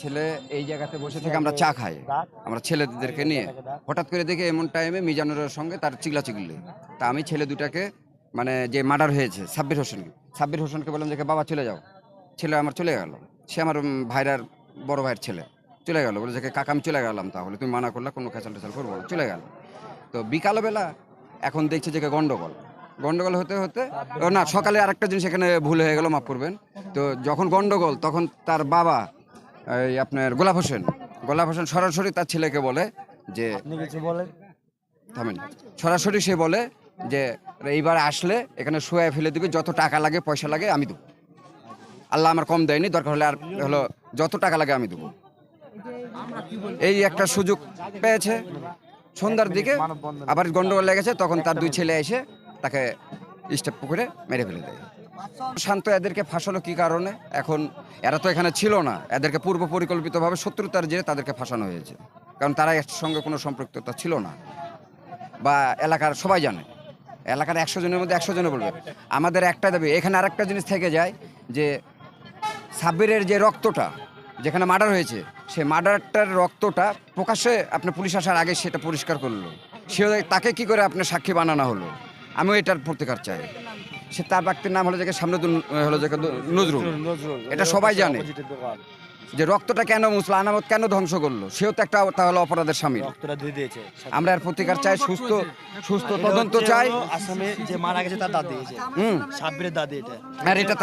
ছেলে এই জায়গাতে বসে থেকে আমরা চা খাই। আমরা ছেলেদেরকে নিয়ে। হঠাৎ করে দেখে এমন টাইমে মিজানুরের সঙ্গে তার চিগলা চিগলি তা আমি ছেলে দুটাকে মানে যে মার্ডার হয়েছে সাব্বির হোসেন সাব্বির হোসেনকে বললাম যে বাবা চলে যাও। ছেলে আমার চলে গেল। সে আমার ভাইরার বড় ভাইয়ের ছেলে। চলে গেল। বলে যে কাকা আমি চলে গেলাম তাহলে। তুমি মানা করলে কোনো খেচাল টেচাল করব না। চলে গেল। তো বিকালবেলা এখন দেখছে যে গন্ডগোল। গন্ডগোল হতে হতে না সকালে আরেকটা জিনিস এখানে ভুল হয়ে গেল মাফ করবেন। তো যখন গন্ডগোল তখন তার বাবা এই আপনার গোলাপ হোসেন। গোলাপ হোসেন সরাসরি তার ছেলেকে বলে যে আপনি কিছু বলেন। থামেন। সরাসরি সে বলে যে এইবার আসলে এখানে শুয়ে ফেলে দিবে যত টাকা লাগে পয়সা লাগে আমি দেবো। আল্লাহ আমার কম দেয়নি দরকার হলে আর হলো যত টাকা লাগে আমি দেবো। এই একটা সুযোগ পেয়েছে। সন্ধ্যার দিকে আবার গন্ডগোল লেগেছে তখন তার দুই ছেলে এসে তাকে স্টেপ পুকুরে মেরে ফেলে দেয়। শান্ত, এদেরকে ফাঁসালো কি কারণে? এখন এরা তো এখানে ছিল না। এদেরকে পূর্ব পরিকল্পিতভাবে শত্রুতার জেরে তাদেরকে ফাঁসানো হয়েছে। কারণ তারা এর সঙ্গে কোনো সম্পৃক্ততা ছিল না। বা এলাকার সবাই জানে। এলাকার একশো জনের মধ্যে একশো জনে বলবে। আমাদের একটা দাবি, এখানে আরেকটা জিনিস থেকে যায় যে, সাব্বিরের যে রক্তটা, যেখানে মার্ডার হয়েছে সেই মার্ডারটার রক্তটা প্রকাশ্যে আপনি পুলিশ আসার আগে সেটা পরিষ্কার করল। সে তাকে কি করে আপনার সাক্ষী বানানো হলো? আমিও এটার প্রতিকার চাই। সে তার ব্যক্তির নাম হলো যে সামনেদুল হলো যে নজরুল। এটা সবাই জানে। যে রক্তটা কেন মুসলা আনামত কেন ধ্বংস করল? সেও তো একটা তাহলে অপরাধের সামিল রক্তটা ধুয়ে দিয়েছে। আমরা এর প্রতিকার চাই সুস্থ সুস্থ তদন্ত চাই। আসামে যে মারা গেছে তার দাদি। হুম। সাব্বিরের দাদি এটা। আর এটা